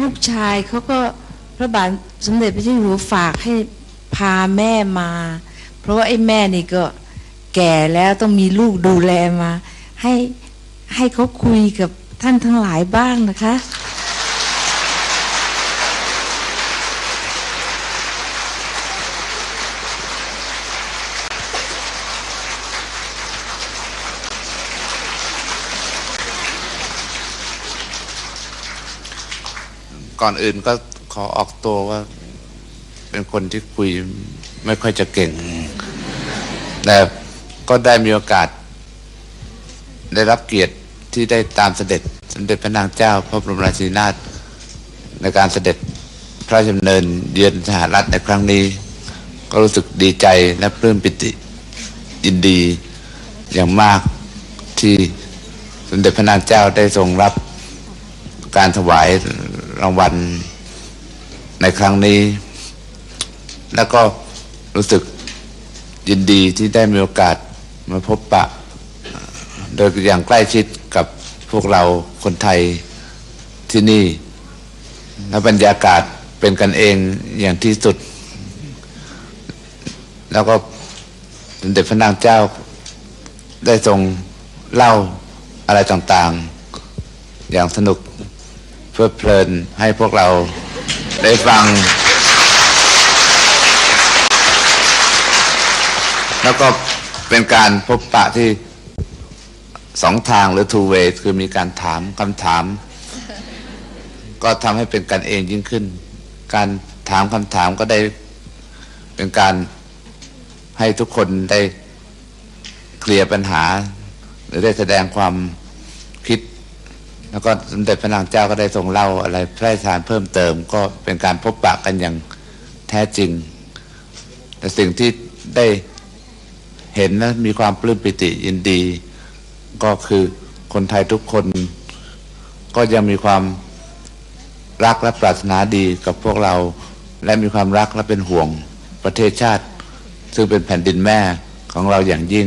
ลูกชายเขาก็พระบาทสมเด็จพระเจ้าอยู่หัวฝากให้พาแม่มา เพราะว่าไอ้แม่นี่ก็แก่แล้วต้องมีลูกดูแลมา ให้ให้เขาคุยกับท่านทั้งหลายบ้างนะคะ ก่อนอื่นก็ขอออกตัวว่า เป็นคนที่คุยไม่ค่อยจะเก่ง แต่ก็ได้มีโอกาส ได้รับเกียรติที่ได้ตามเสด็จสมเด็จพระนางเจ้า พระบรมราชินีนาถในการเสด็จพระราชดำเนินเยือนสหรัฐในครั้งนี้ ก็รู้สึกดีใจและปลื้มปิติยินดีอย่างมากที่สมเด็จพระนางเจ้าได้ทรงรับการถวาย รางวัลในครั้งนี้ แล้วก็รู้สึกยินดีที่ได้มีโอกาสมาพบปะ โดยอย่างใกล้ชิดกับพวกเราคนไทยที่นี่ และบรรยากาศเป็นกันเองอย่างที่สุด แล้วก็สมเด็จพระนางเจ้าได้ทรงเล่าอะไรต่างๆ อย่างสนุก เพลิดเพลินให้พวกเราได้ฟัง แล้วก็เป็นการพบปะที่สองทางหรือ two way คือมีการถามคำถาม ก็ทำให้เป็นกันเองยิ่งขึ้น การถามคำถามก็ได้เป็นการให้ทุกคนได้เคลียร์ปัญหา หรือได้แสดงความ แล้วก็สมเด็จพระนางเจ้าก็ได้ทรงเล่าอะไรพระราชทานเพิ่มเติม ก็เป็นการพบปะกันอย่างแท้จริง แต่สิ่งที่ได้เห็นและมีความปลื้มปิติยินดี ก็คือคนไทยทุกคน ก็ยังมีความรักและปรารถนาดีกับพวกเรา และมีความรักและเป็นห่วงประเทศชาติ ซึ่งเป็นแผ่นดินแม่ของเราอย่างยิ่ง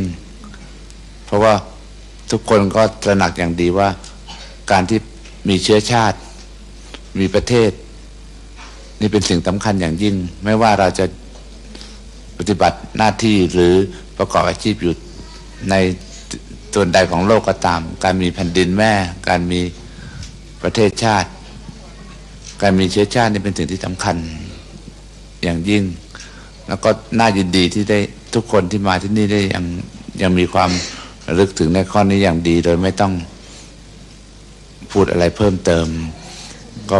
เพราะว่าทุกคนก็ตระหนักอย่างดีว่า การที่มีเชื้อชาติ มีประเทศ นี่เป็นสิ่งสำคัญอย่างยิ่ง ไม่ว่าเราจะปฏิบัติหน้าที่หรือประกอบอาชีพอยู่ในส่วนใดของโลกก็ตาม การมีแผ่นดินแม่ การมีประเทศชาติ การมีเชื้อชาตินี่เป็นสิ่งที่สำคัญอย่างยิ่ง แล้วก็น่ายินดีที่ได้ทุกคนที่มาที่นี่ได้ยังยังมีความระลึกถึงในข้อนี้อย่างดีโดยไม่ต้อง พูดอะไรเพิ่มเติม ก็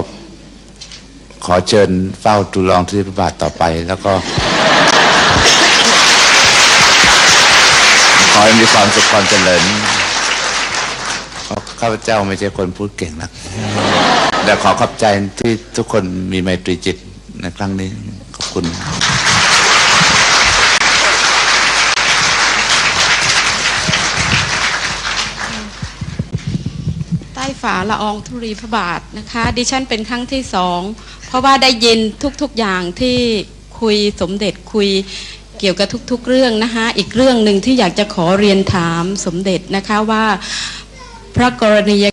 ขอเชิญเฝ้าทูลองที่พระบาทต่อไป แล้วก็ ขอให้มีความสุขความเจริญข้าพเจ้าไม่ใช่คนพูดเก่งนักแต่ขอขอบใจที่ทุกคนมีไมตรีจิตในครั้งนี้ ขอบคุณ ใต้ฝา ละอองธุรีพระบาทนะคะ ดิฉันเป็นครั้งที่สองเพราะว่าได้ยินทุกๆอย่างที่คุยสมเด็จคุยเกี่ยวกับทุก ๆ เรื่องนะคะอีกเรื่องหนึ่งที่อยากจะขอเรียนถามสมเด็จนะคะว่าพระกรณีย